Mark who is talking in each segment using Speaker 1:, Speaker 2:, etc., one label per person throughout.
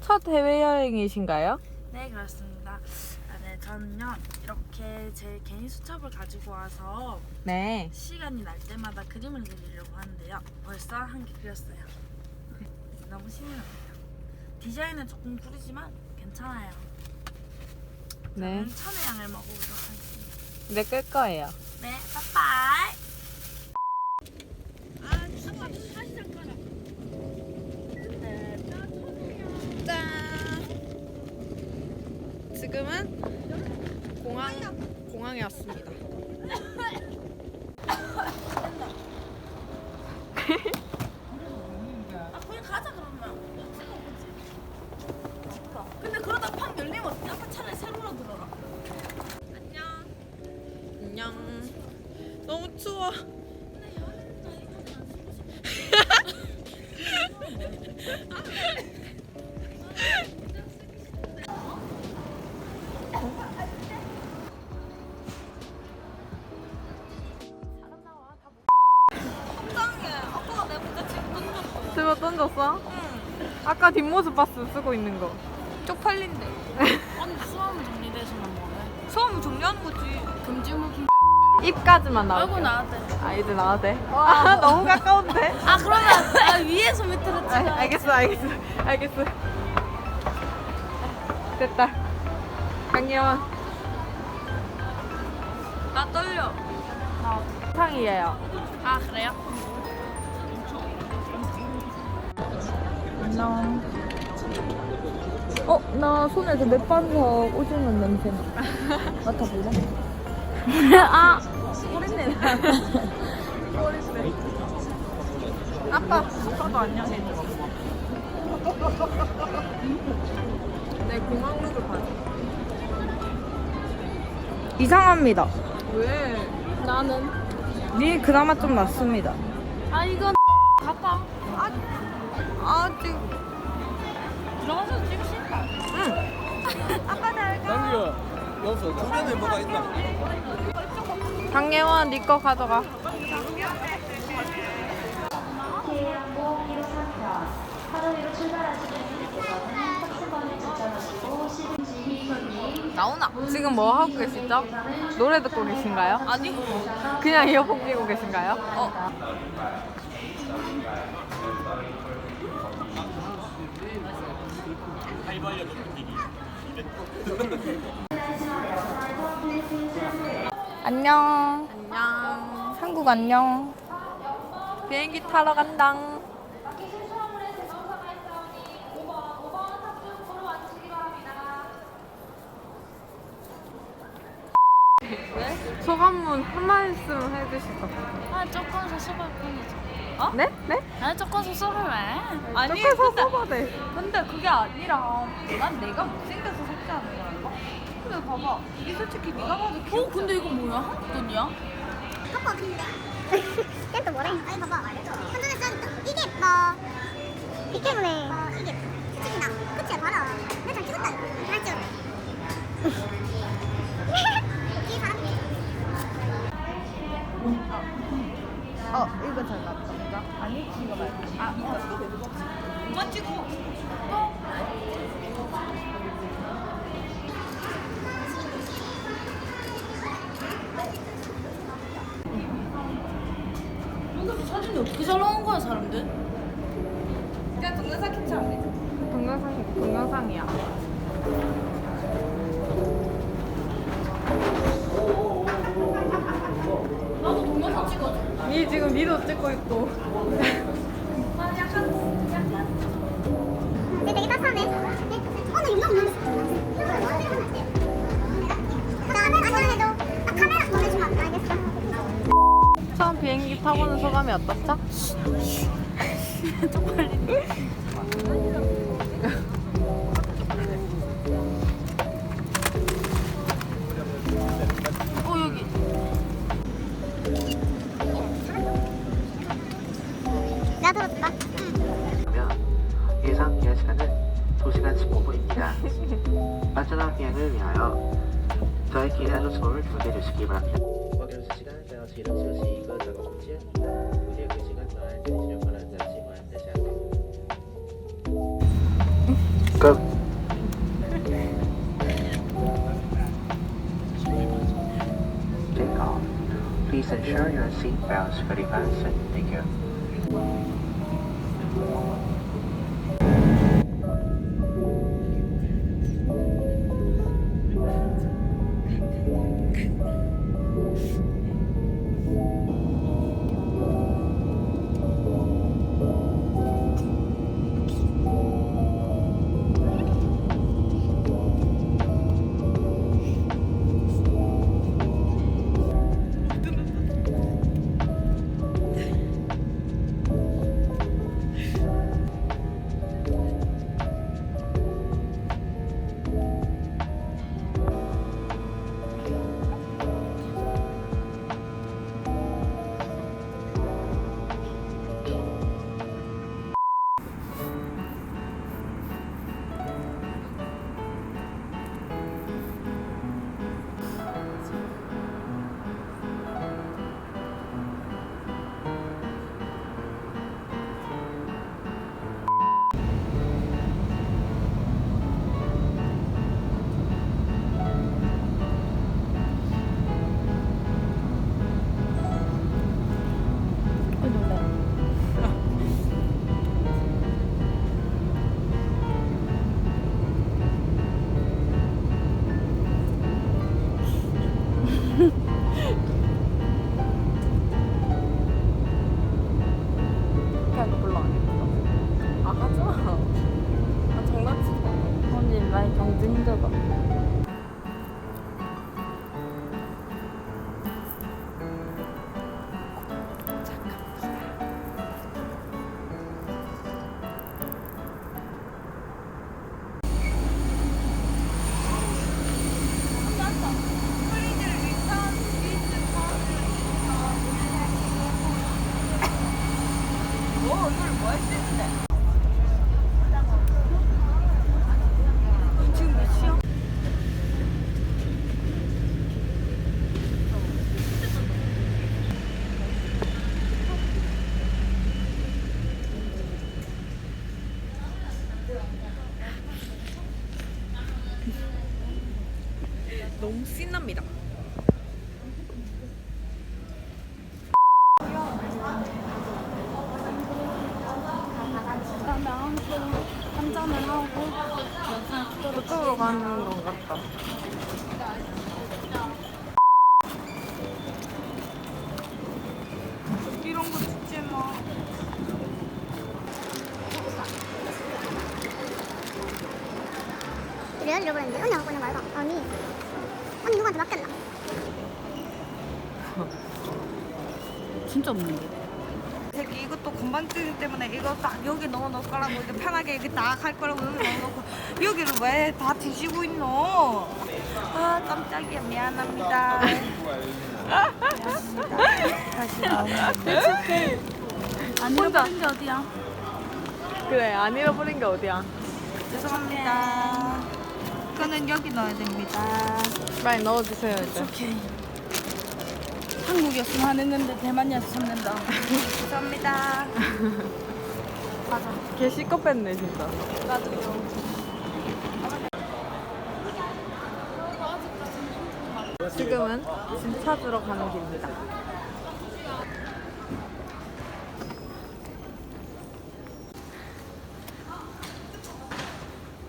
Speaker 1: 첫 해외여행이신가요?
Speaker 2: 네 그렇습니다. 저는요 이렇게 제 개인 수첩을 가지고 와서
Speaker 1: 네.
Speaker 2: 시간이 날 때마다 그림을 그리려고 하는데요. 벌써 한 개 그렸어요. 너무 신이 나요. 디자인은 조금 구리지만 괜찮아요.
Speaker 1: 네.
Speaker 2: 저는 천혜향을 먹어보도록 하겠습니다.
Speaker 1: 네, 끌 거예요.
Speaker 2: 네, 빠빠이.
Speaker 1: 짠. 지금은 공항 왔습니다.
Speaker 2: 아 그냥 가자 그러면. 근데 그러다 팡 열리면 어떡해? 아빠 차라리 세로로 들어라. 안녕.
Speaker 1: 안녕. 너무 추워. 아까 뒷모습 봤어 쓰고 있는 거.
Speaker 2: 쪽팔린데. 아니 수험 정리되시는 거네.
Speaker 3: 수험 정리하는 거지.
Speaker 2: 금지무기.
Speaker 1: 입까지만 나올
Speaker 2: 아이고
Speaker 1: 게
Speaker 2: 나한테.
Speaker 1: 아 이제 나와도 돼. 아, 너무 가까운데.
Speaker 2: 아 그러면 아, 위에서 밑으로
Speaker 1: 아,
Speaker 2: 찍어.
Speaker 1: 알겠어 알겠어 알겠어. 됐다. 강예원
Speaker 2: 나 떨려.
Speaker 1: 상이에요.
Speaker 2: 아 그래요?
Speaker 1: 안녕. 어, 나 손에서 맥반석 오징어 냄새 나. 맡아볼래? 아, 꼬린내 나. 꼬린내. 아빠, 아빠도 안녕해줘. 내 공항 룩을 봐줘. 이상합니다. 왜?
Speaker 2: 나는.
Speaker 1: 니 그나마 좀 낫습니다.
Speaker 2: 아 이건.
Speaker 1: 아직
Speaker 2: 들어가서 찍을 수 있다.
Speaker 4: 남규야 여기서 주변에 뭐가 있나?
Speaker 1: 강예원 니거 가져가. 나오나? 지금 뭐 하고 계시죠? 노래 듣고 계신가요?
Speaker 3: 아니,
Speaker 1: 그냥 이어폰 끼고 계신가요?
Speaker 3: 어.
Speaker 1: 안녕.
Speaker 3: 안녕.
Speaker 1: 한국 안녕. 비행기 타러 간당. 소감문 한 말씀 해주시죠.
Speaker 2: 아 조금 수습할 뿐이죠.
Speaker 1: 네? 네?
Speaker 2: 아 조금 수습을 왜?
Speaker 3: 아니,
Speaker 1: 조금
Speaker 3: 근데,
Speaker 1: 섭섭하대.
Speaker 3: 근데 그게 아니라 난 내가 못생겨서 섭지 않는 거랄까? 근데 봐봐. 이게 솔직히 네가 봐도 귀여워.
Speaker 2: 어 근데 이거 뭐야? 한국 돈이야?
Speaker 5: 바꿔 근데 쟤또 뭐래? 아니 봐봐 한눈에 짠 이게 예뻐 이 때문에 어, 이게 스치긴다 그치 봐라 내잘 찍었다 잘 찍었다 이 사람이
Speaker 1: 어, 이거 잘 나왔다. 아니, 이거 말고. 아,
Speaker 3: 그만 찍어.
Speaker 2: 여기서 사진이 어떻게 잘 나온 거야 사람들?
Speaker 3: 그냥 동영상 캡처하면 되지.
Speaker 1: 동영상, 동영상이야.
Speaker 2: 나도 동영상 찍어줘.
Speaker 1: 니 지금 니도 찍고 있고. 처음 비행기 타보는 소감이 어떻죠?
Speaker 6: ก็ Please ensure your seat belts for fastened. Thank you.
Speaker 3: 아 하지 마. 아 장난치지 마. 언니 나의 경쟁자다.
Speaker 2: 진짜 없는데.
Speaker 3: 새끼 이것도 건방증 때문에 이거 딱 여기 넣어놓을 거라고 이렇게 편하게 이렇게 딱 할 거라고 여기 넣어놓고 여기를 왜 다 뒤지고 있노? 아 깜짝이야 미안합니다. 다시 나오는데.
Speaker 2: 안 잃어버린 게 어디야?
Speaker 3: 그래 안 잃어버린 게 어디야?
Speaker 2: 죄송합니다.
Speaker 3: 이거는 여기 넣어야 됩니다.
Speaker 1: 빨리 넣어주세요 이제.
Speaker 2: 오케이. 한국이었으면 안 했는데 대만이어서 참는다.
Speaker 3: 감사합니다.
Speaker 1: 걔 시커 뺐네 진짜. 지금은 짐 찾으러 가는 길입니다.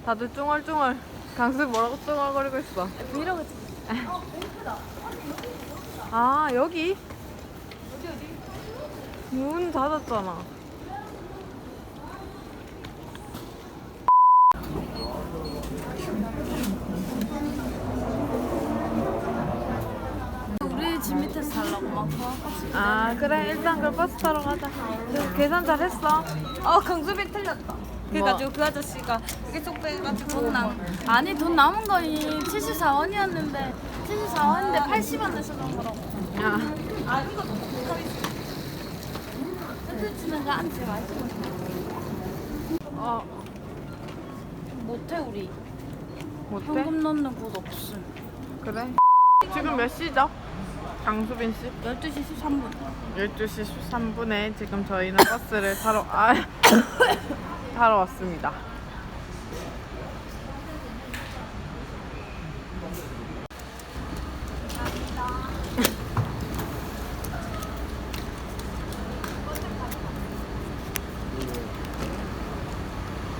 Speaker 1: 다들 쭝얼쭝얼 강수 뭐라고 쭝얼거리고 있어.
Speaker 2: 브이로그
Speaker 1: 아 여기? 문 닫았잖아.
Speaker 2: 우리 집 밑에서 살라고 막 도와가지고.
Speaker 1: 아 그래 일단 그 버스 타러 가자. 그 계산 잘 했어.
Speaker 3: 어 강수빈 틀렸다. 그래가지고 그 아저씨가 이게 쏙 빼가지고
Speaker 2: 돈 남. 아니 돈 남은 거이 74원이었는데 74원인데 80원 내서 준 거라고.
Speaker 1: 야
Speaker 3: 아는 것도
Speaker 2: 멘트 치는 거 앉지 마시고.
Speaker 1: 어
Speaker 2: 못해 우리.
Speaker 1: 못해?
Speaker 2: 현금 넣는 곳 없음.
Speaker 1: 그래? 지금 몇 시죠? 강수빈 씨?
Speaker 2: 12시 13분.
Speaker 1: 12시 13분에 지금 저희는 버스를 타러 아 타러 왔습니다.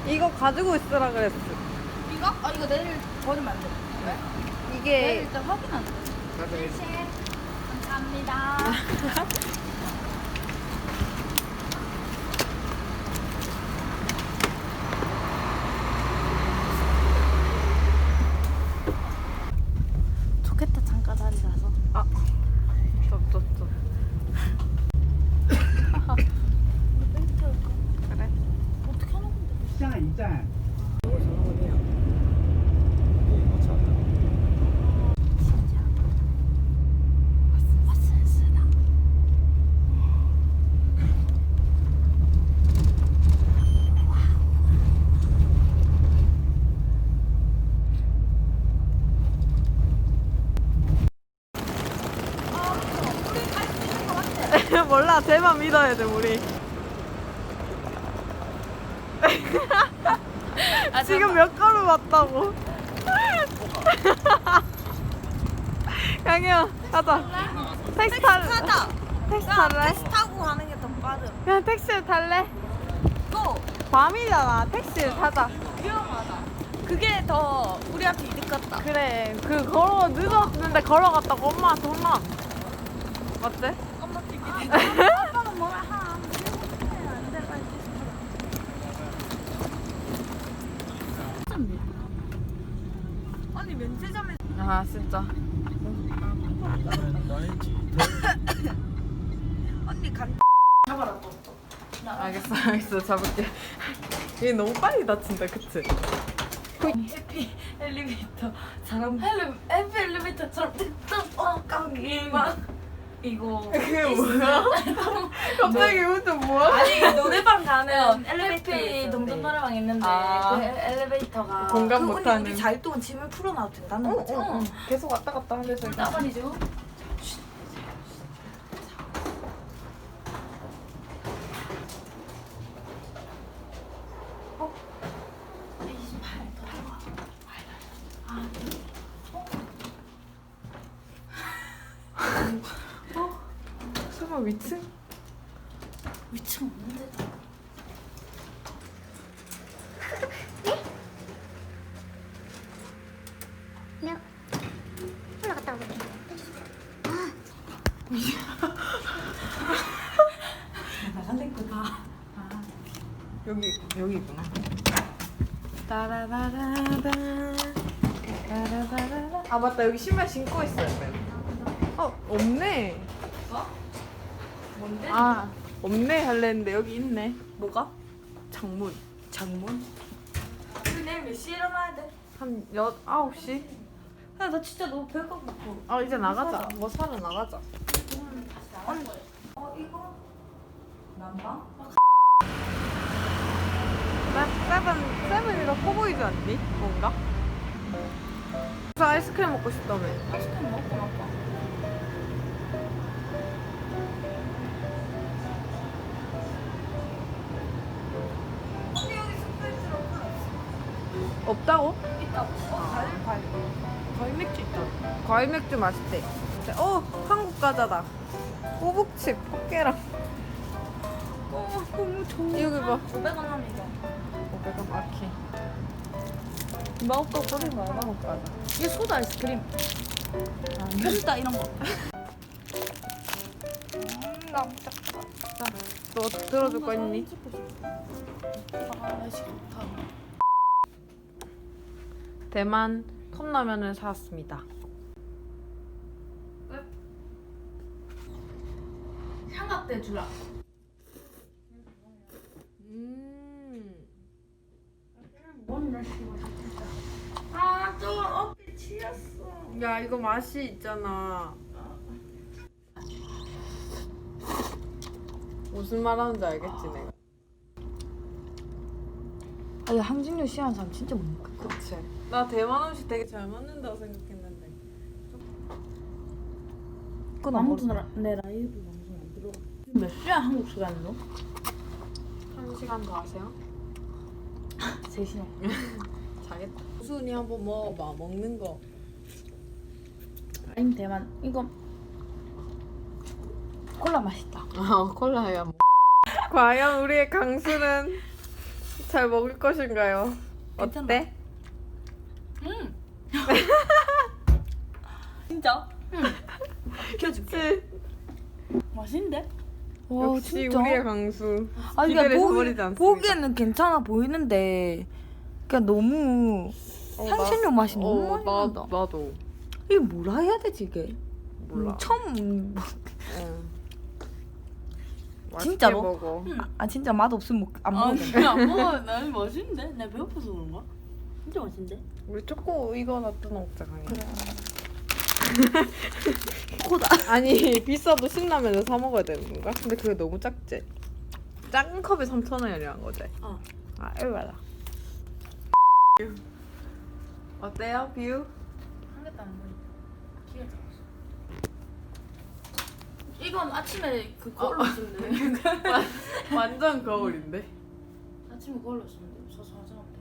Speaker 1: 이거 가지고 있으라 그랬어.
Speaker 2: 이거? 아 이거 내일 버리면 안 돼. 내일
Speaker 1: 이게
Speaker 2: 일단 확인하자. 감사합니다 잠깐 다니라서.
Speaker 1: 아, 쩝쩝쩝. 그래.
Speaker 2: 어떻게 하는 건데? 와센스다.
Speaker 1: 몰라, 쟤만 믿어야 돼, 우리. 지금 몇 걸음 왔다고. 양이야, 가자. 택시 탈래?
Speaker 3: 타자.
Speaker 1: 택시
Speaker 3: 야,
Speaker 1: 탈래?
Speaker 3: 택시 타고 가는 게 더 빠름.
Speaker 1: 그냥 택시를 탈래?
Speaker 3: 고!
Speaker 1: 밤이잖아. 택시를 타자.
Speaker 3: 위험하다. 그게 더 우리한테 이득 같다.
Speaker 1: 그래. 그 걸어 늦었는데 걸어갔다고 엄마한테 혼나. 맞지?
Speaker 2: 아빠가 뭐라.
Speaker 3: 아니 면세점에
Speaker 1: 아 진짜.
Speaker 3: 언니 간
Speaker 1: 알겠어, 알겠어. 잡을게. 얘 너무 빨리 다친다, 그치?
Speaker 2: 해피 엘리베이터 사람 헬리 해피 엘리베이터처럼 뚝뚝 어 깡기만 이거
Speaker 1: 그게 뭐야? 갑자기 혼자 뭐야?
Speaker 2: 아니 노래방 가면 엘리베이터 해피 동전 노래방 있는데
Speaker 1: 아.
Speaker 2: 그 엘리베이터가
Speaker 1: 공감
Speaker 3: 그
Speaker 1: 못하는.
Speaker 3: 우리 자유동은 짐을 풀어놔도 된다는 거지?
Speaker 1: 계속 왔다 갔다 하면서.
Speaker 2: 따번이죠
Speaker 1: 위층
Speaker 2: 없는데
Speaker 5: 몇 올라갔다 오게.
Speaker 1: 여기 여기구나. 따라라라라. 따라라라라. 아 맞다 여기 신발 신고 있어야 돼. 어 없네.
Speaker 2: 뭔데?
Speaker 1: 아 없네 할랬는데 여기 있네.
Speaker 3: 뭐가?
Speaker 1: 창문.
Speaker 3: 장문? 우리 내일 몇 시에 일어나야 돼?
Speaker 1: 한 여, 아홉 시?
Speaker 3: 야, 나 진짜 너무 배가 고파.
Speaker 1: 아 이제 나가자. 뭐 사러 나가자.
Speaker 3: 어, 이거? 난방?
Speaker 1: 나 세븐 세븐이가 커 보이지 않니? 뭔가? 그래서 아이스크림 먹고 싶다며.
Speaker 2: 아이스크림 먹고 나빠
Speaker 1: 없다고?
Speaker 3: 있다고. 어, 과일, 과일.
Speaker 1: 과일 맥주 있다. 과일 맥주 맛있대. 어 한국 과자다. 꼬북칩 포케랑. 어 너무 좋아. 여기 봐.
Speaker 2: 500원 하면 이거
Speaker 1: 500원 마키. 마법과 뿌린 거 한국 과자.
Speaker 2: 이게 소다 아이스크림
Speaker 1: 아,
Speaker 2: 펜다 이런 거
Speaker 3: 음, 너무 작다.
Speaker 1: 너 들어줄 거 있니?
Speaker 2: 아 날씨 좋다
Speaker 1: 대만 컵라면을 사왔습니다.
Speaker 2: 삼각대 주라
Speaker 1: 음.
Speaker 2: 좋다 아좀 어깨 치였어
Speaker 1: 야 이거 맛이 있잖아. 무슨 말 하는지 알겠지 내가.
Speaker 2: 아, 이거 항진료 싫어하는 사람 진짜 못 먹겠다.
Speaker 1: 그치. 나 대만 음식 되게 잘 맞는다고 생각했는데.
Speaker 2: 그건 아무도 나, 내 라이브 방송 안 들어. 몇 시간 한국 시간으로?
Speaker 1: 한 시간 더 하세요?
Speaker 2: 3시간.
Speaker 1: 자겠다. 수은이 한번 먹어봐. 먹는 거.
Speaker 2: 아니 대만 이거 콜라 맛있다.
Speaker 1: 아 콜라야. 뭐. 과연 우리의 강수는 잘 먹을 것인가요? 어때?
Speaker 2: 음. 진짜? 응.
Speaker 1: 그치.
Speaker 2: 맛있는데? 와
Speaker 1: 역시 우리의 강수.
Speaker 2: 아 이게
Speaker 1: 기대를
Speaker 2: 보기,
Speaker 1: 저버리지 않습니다.
Speaker 2: 보기에는 괜찮아 보이는데 그냥 너무
Speaker 1: 어,
Speaker 2: 향신료 맛이
Speaker 1: 나-
Speaker 2: 너무
Speaker 1: 어,
Speaker 2: 많이
Speaker 1: 나,
Speaker 2: 난다.
Speaker 1: 나도
Speaker 2: 이게 뭐라 해야 되지 이게?
Speaker 1: 몰라.
Speaker 2: 음, 처음
Speaker 1: 응.
Speaker 2: 진짜로?
Speaker 1: 먹어.
Speaker 2: 아 진짜 맛 없으면 먹- 안 먹어.
Speaker 7: 안 먹어. 나는 맛있는데? 나 배고파서 그런가? 진짜 맛있는데?
Speaker 1: 우리 초코 이거 놔둬 먹자 강이.
Speaker 2: 그래.
Speaker 1: 코다. 아니 비싸도 신라면을 사 먹어야 되는 건가? 근데 그게 너무 작지. 작은 컵에 3천 원이란 거지.
Speaker 7: 어.
Speaker 1: 아 얼마나? 어때요 뷰?
Speaker 2: 한 개도 안 보이. 기가 잡았어. 이건 아침에 그 걸로 쓰면 돼.
Speaker 1: 완전 거울인데.
Speaker 2: 아침에 걸로 쓰면 돼. 서서 화장하면 돼.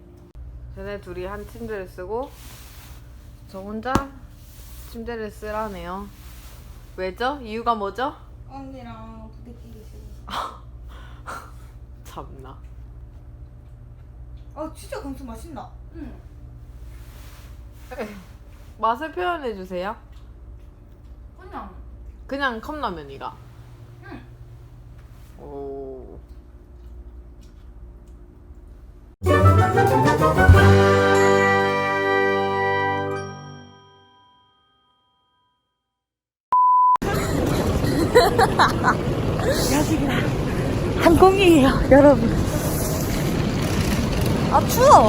Speaker 1: 쟤네 둘이 한 침대를 쓰고 저 혼자 침대를 쓰라네요. 왜죠? 이유가 뭐죠?
Speaker 3: 언니랑 부대끼기 싫어.
Speaker 1: 참나.
Speaker 3: 아 진짜 강수 맛있나?
Speaker 1: 맛을 표현해 주세요.
Speaker 2: 그냥
Speaker 1: 그냥 컵라면이가.
Speaker 2: 응.
Speaker 1: 오.
Speaker 2: 항공이에요, 여러분. 아 추워.